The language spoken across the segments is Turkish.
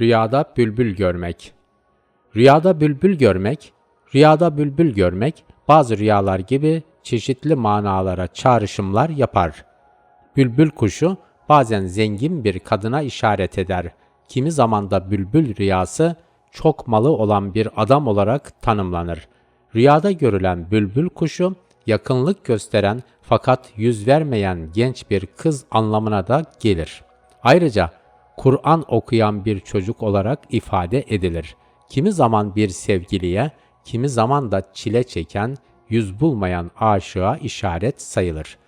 Rüyada bülbül görmek. Rüyada bülbül görmek, rüyada bülbül görmek bazı rüyalar gibi çeşitli manalara çağrışımlar yapar. Bülbül kuşu bazen zengin bir kadına işaret eder. Kimi zaman da bülbül rüyası çok malı olan bir adam olarak tanımlanır. Rüyada görülen bülbül kuşu yakınlık gösteren fakat yüz vermeyen genç bir kız anlamına da gelir. Ayrıca Kur'an okuyan bir çocuk olarak ifade edilir. Kimi zaman bir sevgiliye, kimi zaman da çile çeken, yüz bulmayan aşığa işaret sayılır.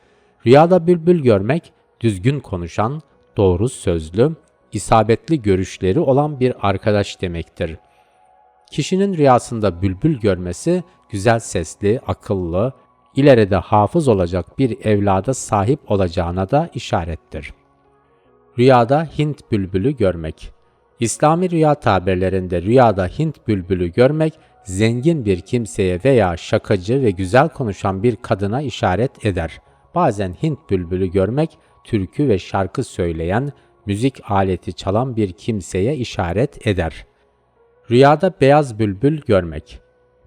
Rüyada bülbül görmek, düzgün konuşan, doğru sözlü, isabetli görüşleri olan bir arkadaş demektir. Kişinin rüyasında bülbül görmesi, güzel sesli, akıllı, ileride hafız olacak bir evlada sahip olacağına da işarettir. Rüyada Hint bülbülü görmek. İslami rüya tabirlerinde rüyada Hint bülbülü görmek, zengin bir kimseye veya şakacı ve güzel konuşan bir kadına işaret eder. Bazen Hint bülbülü görmek, türkü ve şarkı söyleyen, müzik aleti çalan bir kimseye işaret eder. Rüyada beyaz bülbül görmek.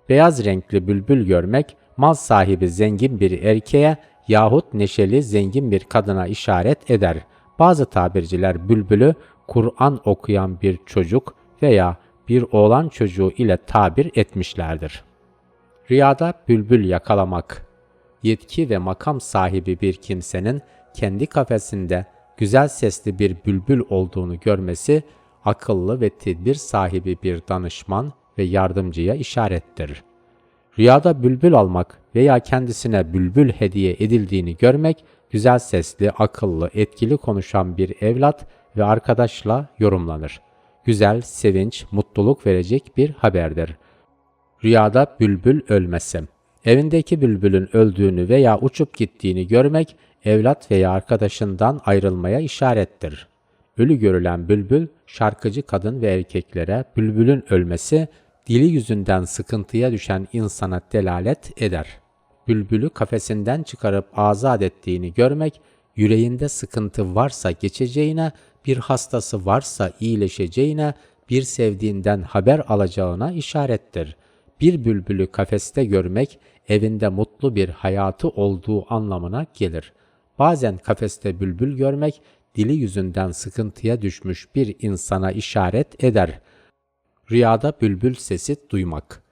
Beyaz renkli bülbül görmek, mal sahibi zengin bir erkeğe yahut neşeli zengin bir kadına işaret eder. Bazı tabirciler bülbülü Kur'an okuyan bir çocuk veya bir oğlan çocuğu ile tabir etmişlerdir. Rüyada bülbül yakalamak. Yetki ve makam sahibi bir kimsenin kendi kafesinde güzel sesli bir bülbül olduğunu görmesi, akıllı ve tedbir sahibi bir danışman ve yardımcıya işarettir. Rüyada bülbül almak veya kendisine bülbül hediye edildiğini görmek, güzel sesli, akıllı, etkili konuşan bir evlat ve arkadaşla yorumlanır. Güzel, sevinç, mutluluk verecek bir haberdir. Rüyada bülbül ölmesi. Evindeki bülbülün öldüğünü veya uçup gittiğini görmek, evlat veya arkadaşından ayrılmaya işarettir. Ölü görülen bülbül, şarkıcı kadın ve erkeklere bülbülün ölmesi, dili yüzünden sıkıntıya düşen insana delalet eder. Bülbülü kafesinden çıkarıp azat ettiğini görmek, yüreğinde sıkıntı varsa geçeceğine, bir hastası varsa iyileşeceğine, bir sevdiğinden haber alacağına işarettir. Bir bülbülü kafeste görmek, evinde mutlu bir hayatı olduğu anlamına gelir. Bazen kafeste bülbül görmek, dili yüzünden sıkıntıya düşmüş bir insana işaret eder. Rüyada bülbül sesi duymak.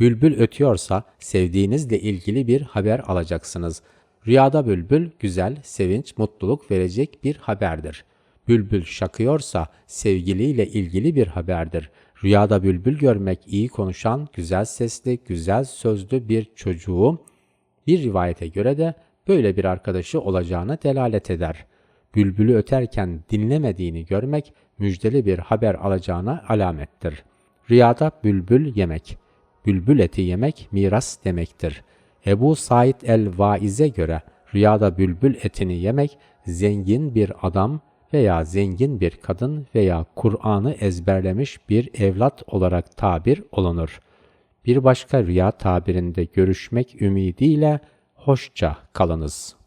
Bülbül ötüyorsa sevdiğinizle ilgili bir haber alacaksınız. Rüyada bülbül güzel, sevinç, mutluluk verecek bir haberdir. Bülbül şakıyorsa sevgiliyle ilgili bir haberdir. Rüyada bülbül görmek iyi konuşan, güzel sesli, güzel sözlü bir çocuğu bir rivayete göre de böyle bir arkadaşı olacağına delalet eder. Bülbülü öterken dinlemediğini görmek müjdeli bir haber alacağına alamettir. Rüyada bülbül yemek. Bülbül eti yemek miras demektir. Ebu Said el-Vaiz'e göre rüyada bülbül etini yemek zengin bir adam veya zengin bir kadın veya Kur'an'ı ezberlemiş bir evlat olarak tabir olunur. Bir başka rüya tabirinde görüşmek ümidiyle hoşça kalınız.''